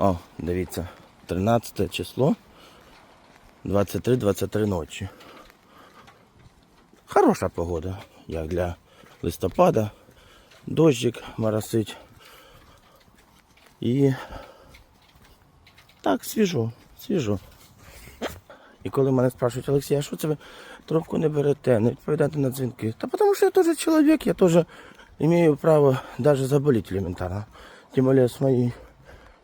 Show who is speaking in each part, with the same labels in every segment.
Speaker 1: О, дивіться, 13 число. 23-23 ночі. Хороша погода, як для листопада. Дощик моросить. І так, свіжо, свіжо. І коли мене спрашують, Олексій, а що це ви трубку не берете, не відповідаєте на дзвінки? Та тому що я теж чоловік, я теж маю право навіть заболіти елементарно. Тим більше з моєю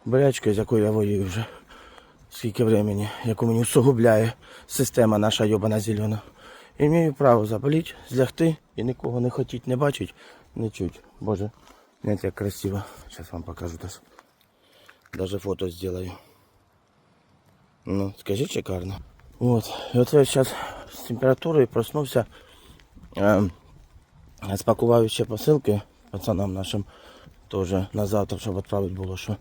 Speaker 1: болячкою, з якою я воюю вже скільки времени, яку мені усугубляє система наша йобана зелена. І маю право заболіти, злягти і нікого не хотіть, не бачить, не чуть. Боже, не як красиво. Зараз вам покажу теж. Даже фото сделаю. Ну, скажи шикарно. Вот. И вот я сейчас с температурой проснулся. Э, спакував ще посилки пацанам нашим теж на завтра, щоб відправити було що.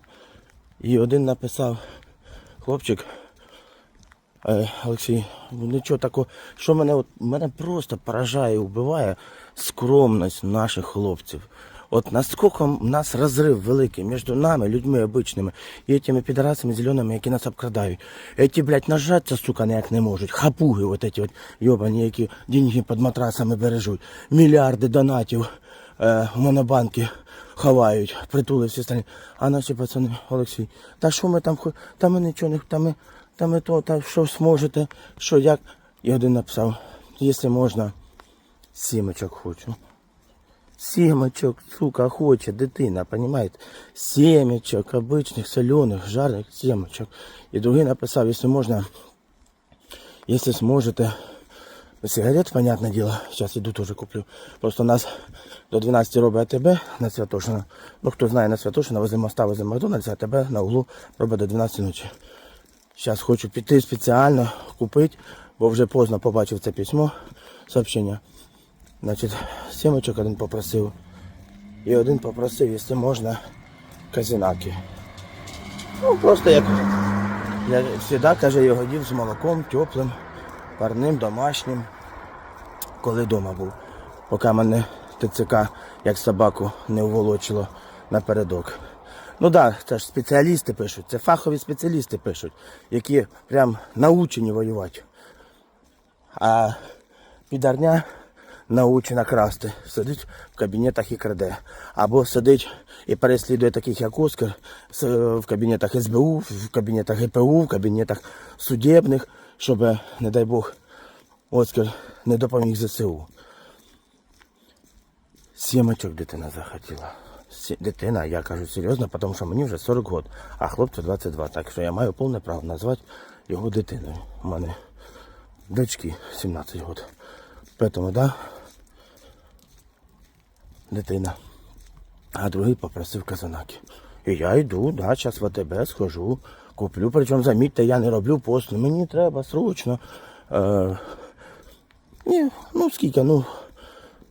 Speaker 1: І один написав хлопчик. Е, Олексій, ну нічого такого, що мене, от, мене просто поражає і вбиває скромність наших хлопців. От наскільки в нас розрив великий між нами, людьми обичними, і тими підарасами зеленими, які нас обкрадають. Эти, блядь, нажаться, сука, ніяк не можуть. Хапуги, от эти от йобані, які деньги під матрасами бережуть. Мільярди донатів е, в монобанки ховають, притули всі остальні. А наші пацани, Олексій, та що ми там, хо- та ми нічого не, та ми, та ми то, та що зможете, що як. І один написав, якщо можна, сімечок хочу. Семечок, сука, хоче дитина, понимаете? Семечок, обычных, соленых, жареных семечок. И другий написав, если можно, если сможете, сигарет, понятное дело, сейчас иду тоже куплю. Просто у нас до 12 робить АТБ на Святошина. Ну, хто знає на Святошина, возле моста, возле Макдональдса, АТБ на углу робить до 12 ночі. Зараз хочу піти спеціально купити, бо вже поздно побачив це письмо, сообщення. Значить, сімочок один попросив. І один попросив, якщо можна, казінаки. Ну, просто як, як завжди, каже, його дів з молоком, теплим, парним, домашнім, коли вдома був. Поки мене ТЦК як собаку не уволочило напередок. Ну так, да, це ж спеціалісти пишуть, це фахові спеціалісти пишуть, які прям научені воювати. А підарня научена красти. Сидить в кабінетах і краде. Або сидить і переслідує таких, як Оскар, в кабінетах СБУ, в кабінетах ГПУ, в кабінетах судебних, щоб, не дай Бог, Оскар не допоміг ЗСУ. Сімочок дитина захотіла. Дитина, я кажу серйозно, тому що мені вже 40 років, а хлопцю 22. Так що я маю повне право назвати його дитиною. У мене дочки 17 років. Поэтому, да, дитина. А другий попросив казанаки. І я йду, да, зараз в АТБ схожу, куплю. Причому, замітьте, я не роблю пост. Мені треба срочно. Ні, ну скільки, ну,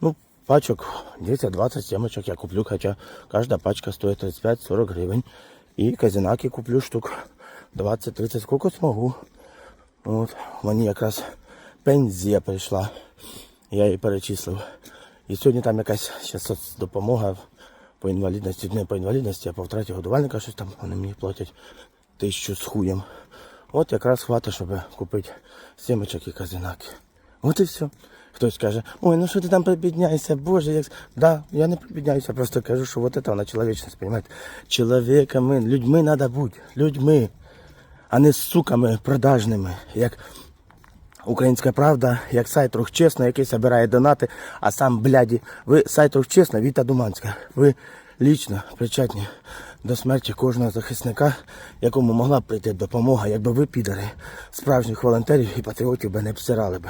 Speaker 1: ну, пачок 10-20 семечок я куплю, хоча кожна пачка стоїть 35-40 гривень. І казанаки куплю штук 20-30, скільки змогу. От, мені якраз пензія прийшла. Я її перечислив. І сьогодні там якась допомога по інвалідності, не по інвалідності, а по втраті годувальника щось там вони мені платять тисячу з хуєм. От якраз хватить, щоб купити сімечок і казинаки. От і все. Хтось каже, ой, ну що ти там прибідняєшся, боже, як. Да, я не прибідняюся, просто кажу, що от це вона чоловічність, розумієте? Чоловіками, людьми треба бути, людьми, а не суками продажними, як Українська правда, як сайт рух чесно, який збирає донати, а сам бляді. Ви сайт рух чесно, Віта Думанська. Ви лічно причетні до смерті кожного захисника, якому могла б прийти допомога, якби ви підари справжніх волонтерів і патріотів би не обсирали би.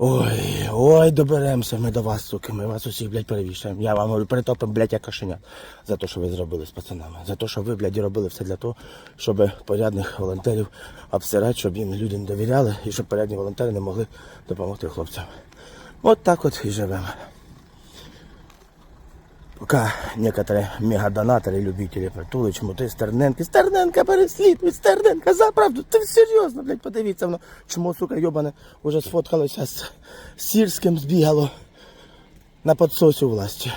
Speaker 1: Ой, ой, доберемося ми до вас, суки, ми вас усіх, блядь, перевішаємо. Я вам говорю, перетопимо, блядь, як кошенят. За те, що ви зробили з пацанами. За те, що ви, блядь, робили все для того, щоб порядних волонтерів обсирати, щоб їм люди не довіряли і щоб порядні волонтери не могли допомогти хлопцям. От так от і живемо. Пока некоторые мегадонаторы, любители притули, чмути Стерненки. Стерненка переслідуй, Стерненка, за правду. Ти серйозно, блядь, подивіться воно. Чому, сука, йобане, уже сфоткалося з Сірським збігало на підсосі власті.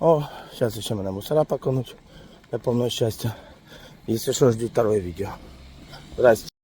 Speaker 1: О, зараз ще мене мусора поконуть. Для повного щастя. Если что, ждите второе видео. Здрасте.